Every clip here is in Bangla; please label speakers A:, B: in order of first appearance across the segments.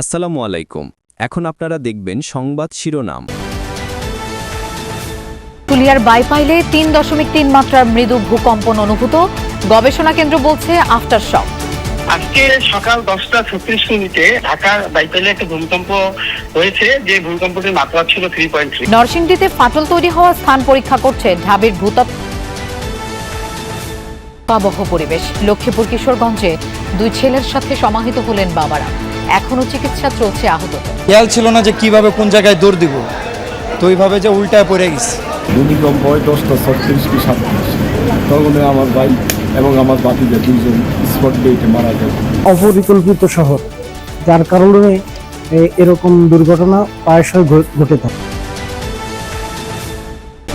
A: আসসালামু আলাইকুম। এখন আপনারা দেখবেন সংবাদ শিরোনাম।
B: পুলিয়ার বাইপাইলে তিন দশমিক তিন মাত্রার মৃদু ভূকম্পন অনুভূত। গবেষণা কেন্দ্র বলছে আফটার শক।
C: আজকে সকাল দশটা ছত্রিশ মিনিটে ঢাকার বাইপাইলে একটা ভূমিকম্প হয়েছে যে ভূমিকম্পটির মাত্রা ছিল থ্রি পয়েন্ট থ্রি
B: নরসিংদীতে ফাটল তৈরি হওয়া স্থান পরীক্ষা করছে ঢাবির ভূতত্ত্ব। আবহ পরিবেশ। লক্ষ্মীপুর কিশোরগঞ্জে দুই ছেলের সাথে সমাহিত হলেন বাবারা। এখনও চিকিৎসা চলছে আহত
D: খেয়াল ছিল না যে কীভাবে কোন জায়গায় দৌড় দিব। তো ওইভাবে যে উল্টায় পড়ে গেছি।
E: ভূমিকম্প হয় দশটা ছত্রিশ কি সাতত্রিশ। তখন আমার ভাই এবং আমার বাতিজা দুইজন স্পট ডেটে মারা যায়
F: অপরিকল্পিত শহর যার কারণে এরকম দুর্ঘটনা প্রায়শই ঘটে থাকে।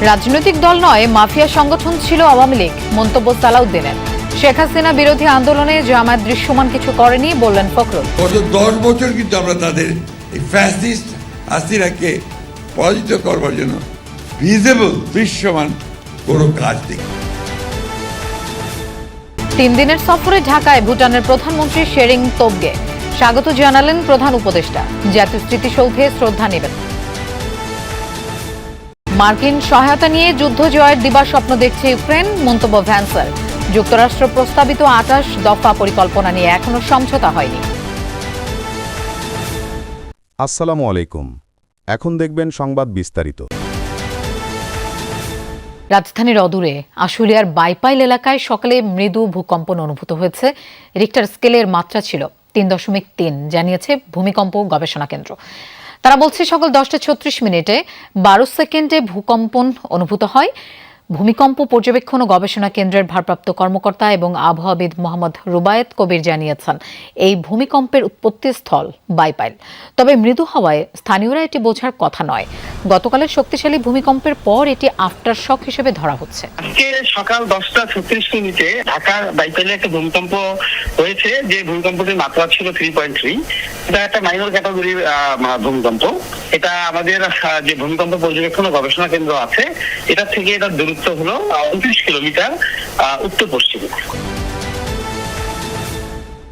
B: রাজনৈতিক দল নয় মাফিয়া সংগঠন ছিল আওয়ামী লীগ মন্তব্য সালাউদ্দিনের। শেখ হাসিনা বিরোধী আন্দোলনে জামায়াত দৃশ্যমান কিছু করেনি বললেন ফখরুল।
G: গত দশ বছর কিন্তু আমরা তাদের এই ফ্যাসিস্ট হাসিনাকে পরাজিত করবার জন্য ভিজেবল দৃশ্যমান কোনো কাজ দেখি
B: তিন দিনের সফরে ঢাকায় ভুটানের প্রধানমন্ত্রী শেরিং তোবগে। স্বাগত জানালেন প্রধান উপদেষ্টা। জাতীয় স্মৃতিসৌধে শ্রদ্ধা নেবেন। মার্কিন সহায়তা নিয়ে যুদ্ধ জয়ের দিবার স্বপ্ন দেখছে ইউক্রেন মন্তব্য ভ্যান্সার। যুক্তরাষ্ট্র প্রস্তাবিত আটাশ দফা পরিকল্পনা নিয়ে এখনও সমঝোতা হয়নি।
H: আসসালামু আলাইকুম। এখন দেখবেন সংবাদ বিস্তারিত।
B: রাজধানীর অদূরে আশুলিয়ার বাইপাইল এলাকায় সকালে মৃদু ভূকম্পন অনুভূত হয়েছে। রিক্টার স্কেলের মাত্রা ছিল তিন দশমিক তিন জানিয়েছে ভূমিকম্প গবেষণা কেন্দ্র। তারা বলছে সকাল দশটা ছত্রিশ মিনিটে বারো সেকেন্ডে ভূকম্পন অনুভূত হয়। ভূমিকম্প পর্যবেক্ষণ ও গবেষণা কেন্দ্রের ভারপ্রাপ্ত কর্মকর্তা এবং আবহাওয়াবিদ মোহাম্মদ রুবায়েত কবির জানিয়েছেন, এই ভূমিকম্পের উৎপত্তিস্থল বাইপাইল। তবে মৃদু হওয়ায় স্থানীয়রা এটি বোঝার কথা নয়। গতকালের শক্তিশালী ভূমিকম্পের পর এটি আফটার শক হিসেবে ধরা হচ্ছে।
C: আজকে সকাল দশটা ছত্রিশ মিনিটে ঢাকার বাইপাইলে একটা ভূমিকম্প হয়েছে, যে ভূমিকম্পটির মাত্রা ছিল থ্রি পয়েন্ট থ্রি এটা একটা মাইনর ক্যাটাগরির ভূমিকম্প। এটা আমাদের যে ভূমিকম্প পর্যবেক্ষণ ও গবেষণা কেন্দ্র আছে এটা থেকে এটা দূরত্ব হলো উনত্রিশ কিলোমিটার উত্তর পশ্চিমে।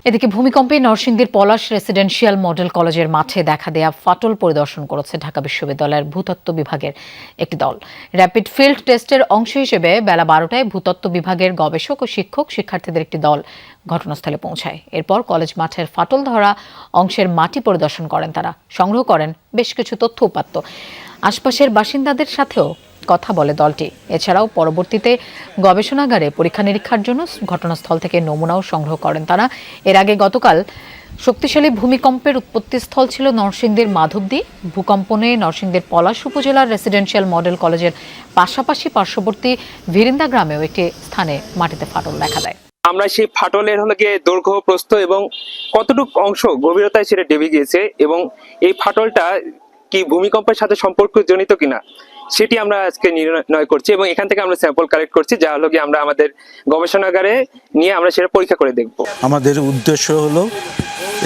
B: এদিকে ভূমিকম্পে নরসিংদীর পলাশ রেসিডেন্সিয়াল মডেল কলেজের মাঠে দেখা দেয়া ফাটল পরিদর্শন করেছে ঢাকা বিশ্ববিদ্যালয়ের ভূতত্ত্ব বিভাগের একটি দল। র্যাপিড ফিল্ড টেস্টের অংশ হিসেবে বেলা বারোটায় ভূতত্ত্ব বিভাগের গবেষক ও শিক্ষক শিক্ষার্থীদের একটি দল ঘটনাস্থলে পৌঁছায়। এরপর কলেজ মাঠের ফাটল ধরা অংশের মাটি পরিদর্শন করেন তারা। সংগ্রহ করেন বেশ কিছু তথ্য উপাত্ত। আশপাশের বাসিন্দাদের সাথেও কথা বলে দলটি। এছাড়াও পরবর্তীতে গবেষণাগারে পরীক্ষা নিরীক্ষার জন্য ঘটনাস্থল থেকে নমুনাও সংগ্রহ করেন তারা। এর আগে গতকাল শক্তিশালী ভূমিকম্পের উৎপত্তিস্থল ছিল নরসিংদীর মাধবদী। ভূকম্পনে নরসিংদীর পলাশ উপজেলার রেসিডেন্সিয়াল মডেল কলেজের পাশাপাশি পার্শ্ববর্তী ভিরিন্দা গ্রামেও একটি স্থানে মাটিতে ফাটল দেখা দেয়।
I: আমরা সেই ফাটলের হলো গিয়ে দৈর্ঘ্য, প্রস্থ এবং কতটুকু অংশ গভীরতায় সেটা ডেবে গিয়েছে এবং এই ফাটলটা কি ভূমিকম্পের সাথে সম্পর্ক সম্পর্কজনিত কিনা, সেটি আমরা আজকে নির্ণয় করছি এবং এখান থেকে আমরা স্যাম্পল কালেক্ট করছি, যা হলো গিয়ে আমরা আমাদের গবেষণাগারে নিয়ে আমরা সেটা পরীক্ষা করে দেখব।
J: আমাদের উদ্দেশ্য হলো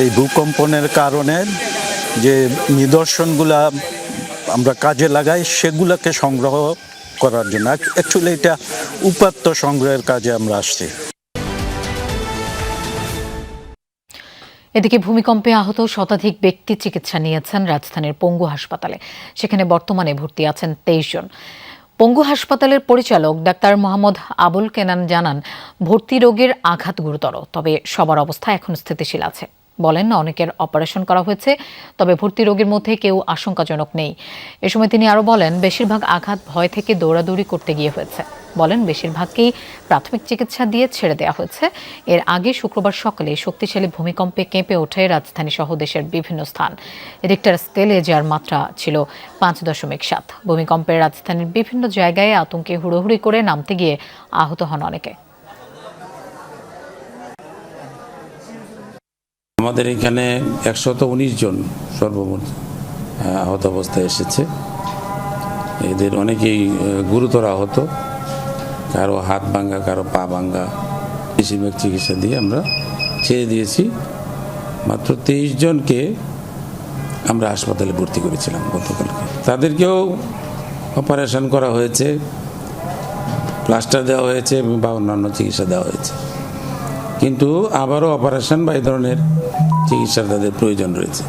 J: এই ভূকম্পনের কারণে যে নিদর্শনগুলা আমরা কাজে লাগাই, সেগুলোকে সংগ্রহ করার জন্য। অ্যাকচুয়ালি এটা উপাত্ত সংগ্রহের কাজে আমরা আসছি।
B: এদিকে ভূমিকম্পে আহত শতাধিক ব্যক্তি চিকিৎসা নিয়েছেন রাজধানীর পঙ্গু হাসপাতালে। সেখানে বর্তমানে ভর্তি আছেন তেইশ জন। পঙ্গু হাসপাতালের পরিচালক ডাক্তার মোহাম্মদ আবুল কেনান জানান, ভর্তি রোগের আঘাত গুরুতর, তবে সবার অবস্থা এখন স্থিতিশীল আছে। বলেন, অনেকের অপারেশন করা হয়েছে, তবে ভর্তি রোগীর মধ্যে কেউ আশঙ্কাজনক নেই। এ সময় তিনি আরও বলেন, বেশিরভাগ আঘাত ভয় থেকে দৌড়াদৌড়ি করতে গিয়ে হয়েছে। বলেন, বেশিরভাগকেই প্রাথমিক চিকিৎসা দিয়ে ছেড়ে দেওয়া হয়েছে। এর আগে শুক্রবার সকালে শক্তিশালী ভূমিকম্পে কেঁপে ওঠে রাজধানী সহ দেশের বিভিন্ন স্থান। রিক্টার স্কেলে যার মাত্রা ছিল পাঁচ দশমিক সাত। ভূমিকম্পের রাজধানীর বিভিন্ন জায়গায় আতঙ্কে হুড়োহুড়ি করে নামতে গিয়ে আহত হন অনেকে।
K: আমাদের এখানে একশত উনিশ জন সর্বমোট আহ, আহত অবস্থায় এসেছে। এদের অনেকেই গুরুতর আহত। কারও হাত ভাঙ্গা কারও পা ভাঙ্গা বেশিরভাগ চিকিৎসা দিয়ে আমরা ছেড়ে দিয়েছি। মাত্র তেইশ জনকে আমরা হাসপাতালে ভর্তি করেছিলাম গতকালকে। তাদেরকেও অপারেশন করা হয়েছে প্লাস্টার দেওয়া হয়েছে বা অন্যান্য চিকিৎসা দেওয়া হয়েছে। কিন্তু আবারও অপারেশন বা এই ধরনের চিকিৎসার তাদের প্রয়োজন রয়েছে।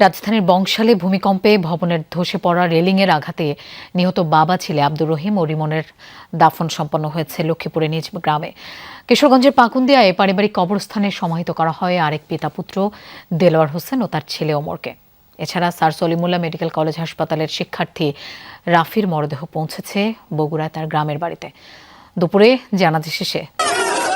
B: রাজধানীর বংশালে ভূমিকম্পে ভবনের ধসে পড়া রেলিংয়ের আঘাতে নিহত বাবা ছেলে আব্দুর রহিম ও রিমনের দাফন সম্পন্ন হয়েছে লক্ষ্মীপুরে নিজ গ্রামে। কিশোরগঞ্জের পাকুন্দিয়ায় পারিবারিক কবরস্থানে সমাহিত করা হয় আরেক পিতা পুত্র দেলোয়ার হোসেন ও তার ছেলে ওমরকে। এছাড়া স্যার সলিমুল্লাহ মেডিকেল কলেজ হাসপাতালের শিক্ষার্থী রাফির মরদেহ পৌঁছেছে বগুড়ায় তার গ্রামের বাড়িতে। দুপুরে জানাজা শেষে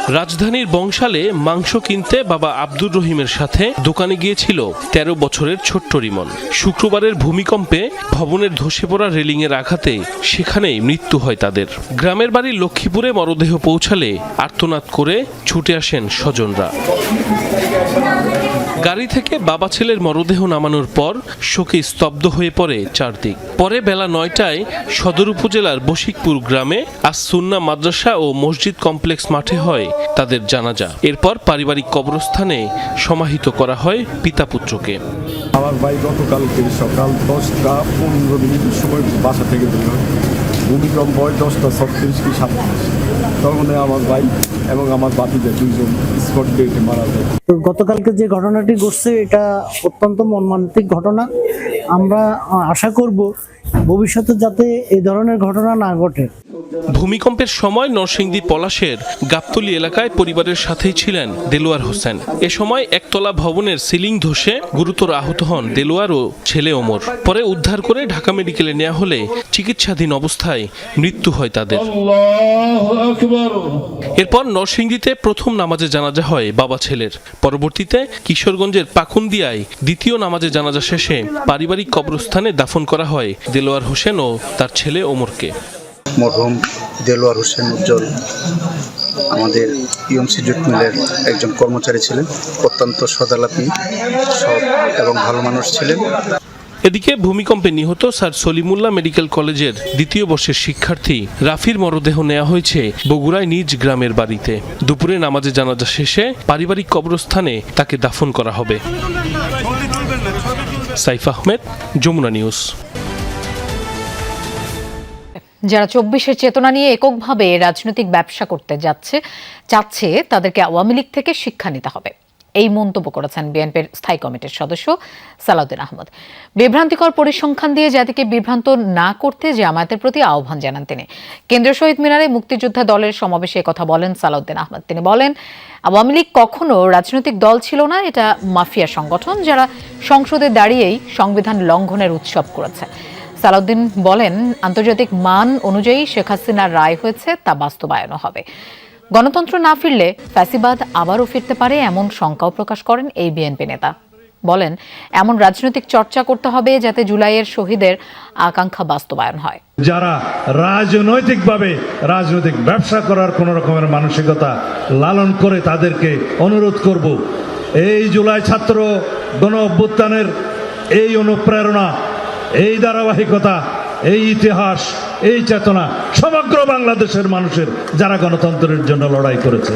L: রাজধানীর বংশালে মাংস কিনতে বাবা আব্দুর রহিমের সাথে দোকানে গিয়েছিল ১৩ বছরের ছোট্ট রিমন। শুক্রবারের ভূমিকম্পে ভবনের ধসে পড়া রেলিংয়ের আঘাতে সেখানেই মৃত্যু হয় তাদের। গ্রামের বাড়ি লক্ষ্মীপুরে মরদেহ পৌঁছালে আর্তনাদ করে ছুটে আসেন স্বজনরা। গাড়ি থেকে বাবা ছেলের মরদেহ নামানোর পর শোকে স্তব্ধ হয়ে পড়ে চারদিক। পরে বেলা নয়টায় সদর উপজেলার বশিকপুর গ্রামে আজ সুন্না মাদ্রাসা ও মসজিদ কমপ্লেক্স মাঠে হয় তাদের জানাজা। এরপর পারিবারিক কবরস্থানে সমাহিত করা হয় পিতা পুত্রকে।
E: আমার ভাই গতকালকে সকাল দশটা পনেরো মিনিটের সময় বাসা থেকে বের ভূমিকম্প হয় দশটা ছত্রিশ কি সাতত্রিশ আমার এবং আমার
F: তো গতকালকে যে ঘটনাটি ঘটছে, এটা অত্যন্ত মর্মান্তিক ঘটনা। আমরা আশা করব ভবিষ্যতে যাতে এই ধরনের ঘটনা না ঘটে।
L: ভূমিকম্পের সময় নরসিংদী পলাশের গাবতলী এলাকায় পরিবারের সাথেই ছিলেন দেলোয়ার হোসেন। এ সময় একতলা ভবনের সিলিং ধসে গুরুতর আহত হন দেলোয়ার ও ছেলে ওমর। পরে উদ্ধার করে ঢাকা মেডিকেলে নেওয়া হলে চিকিৎসাধীন অবস্থায় মৃত্যু হয় তাদের। এরপর নরসিংদীতে প্রথম নামাজে জানাজা হয় বাবা ছেলের। পরবর্তীতে কিশোরগঞ্জের পাকুন্দিয়ায় দ্বিতীয় নামাজে জানাজা শেষে পারিবারিক কবরস্থানে দাফন করা হয় দেলোয়ার হোসেন ও তার ছেলে ওমরকে।
J: মরহুম দেলোয়ার হোসেন উজ্জ্বল আমাদের ইউএমসি জুট মিলের একজন কর্মচারী ছিলেন, অত্যন্ত সদালাপী সৎ এবং ভালো মানুষ ছিলেন।
L: এদিকে ভূমিকম্পে নিহত স্যার সলিমুল্লাহ মেডিকেল কলেজের দ্বিতীয় বর্ষের শিক্ষার্থী রাফির মরদেহ নেওয়া হয়েছে বগুড়ায় নিজ গ্রামের বাড়িতে। দুপুরে নামাজে জানাজা শেষে পারিবারিক কবরস্থানে তাকে দাফন করা হবে। সাইফ আহমেদ, যমুনা নিউজ।
B: যারা চব্বিশের চেতনা নিয়ে এককভাবে রাজনৈতিক ব্যবসা করতে যাচ্ছে, চাচ্ছে, তাদেরকে আওয়ামী লীগ থেকে শিক্ষা নিতে হবে। এই মন্তব্য করেছেন বিএনপির স্থায়ী কমিটির সদস্য সালাউদ্দিন আহমদ। বিভ্রান্তিকর পরিসংখ্যান দিয়ে জাতিকে বিভ্রান্ত না করতে জামায়াতের প্রতি আহ্বান জানান তিনি। কেন্দ্রীয় শহীদ মিনারে মুক্তিযোদ্ধা দলের সমাবেশে কথা বলেন সালাউদ্দিন আহমদ। তিনি বলেন, আওয়ামী লীগ কখনো রাজনৈতিক দল ছিল না, এটা মাফিয়া সংগঠন যারা সংসদে দাঁড়িয়েই সংবিধান লঙ্ঘনের উৎসব করেছে। সালাউদ্দিন বলেন, আন্তর্জাতিক মান অনুযায়ী শেখ হাসিনার রায় হয়েছে, তা বাস্তবায়নও হবে। গণতন্ত্র না ফিরলে ফ্যাসিবাদ আবারও ফিরতে পারে এমন শঙ্কাও প্রকাশ করেন এই বিএনপি নেতা। বলেন, এমন রাজনৈতিক চর্চা করতে হবে যাতে জুলাইয়ের শহীদের আকাঙ্ক্ষা বাস্তবায়ন হয়।
M: যারা রাজনৈতিকভাবে রাজনৈতিক ব্যবসা করার কোন রকমের মানসিকতা লালন করে তাদেরকে অনুরোধ করব, এই জুলাই ছাত্র গণ অভ্যুত্থানের এই অনুপ্রেরণা এই ধারাবাহিকতা এই ইতিহাস এই চেতনা সমগ্র বাংলাদেশের মানুষের যারা গণতন্ত্রের জন্য লড়াই করেছে।